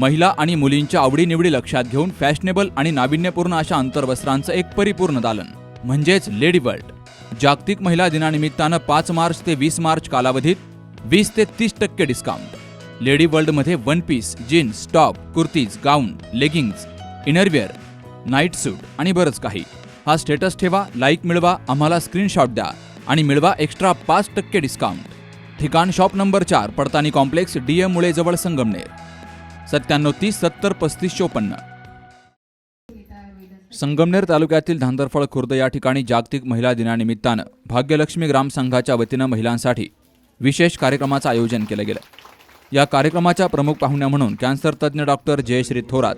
महिला आणि मुलींच्या आवडीनिवडी लक्षात घेऊन फॅशनेबल आणि नाविन्यपूर्ण अशा अंतर्वस्त्रांचं एक परिपूर्ण दालन म्हणजेच लेडी वर्ल्ड जागतिक महिला दिनानिमित्तानं पाच मार्च ते वीस मार्च कालावधीत वीस ते तीस टक्के डिस्काउंट लेडी वर्ल्डमध्ये one piece jeans top kurtis gown leggings innerwear night suit आणि बरंच काही. हा स्टेटस ठेवा लाईक मिळवा आम्हाला स्क्रीनशॉट द्या आणि मिळवा एक्स्ट्रा पाच टक्के डिस्काउंट ठिकाण शॉप नंबर चार पडतानी कॉम्प्लेक्स डी एम मुळे जवळ संगमनेर. सत्त्याण्णव तीस सत्तर पस्तीस चोपन्न. संगमनेर तालुक्यातील धांदरफळ खुर्द या ठिकाणी जागतिक महिला दिनानिमित्तानं भाग्यलक्ष्मी ग्रामसंघाच्या वतीनं महिलांसाठी विशेष कार्यक्रमाचं आयोजन केलं गेलं. या कार्यक्रमाच्या प्रमुख पाहुण्या म्हणून कॅन्सर तज्ज्ञ डॉक्टर जयश्री थोरात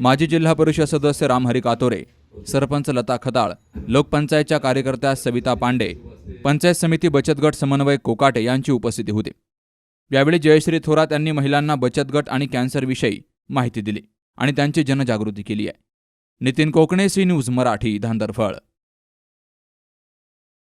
माजी जिल्हा परिषद सदस्य रामहरी कातोरे सरपंच लता खताळ लोकपंचायतच्या कार्यकर्त्या सविता पांडे पंचायत समिती बचत गट समन्वय कोकाटे यांची उपस्थिती होती. यावेळी जयश्री थोरात यांनी महिलांना बचत गट आणि कॅन्सरविषयी माहिती दिली आणि त्यांची जनजागृती केली आहे. Nitin Kokane C news Marathi Dhandarphal.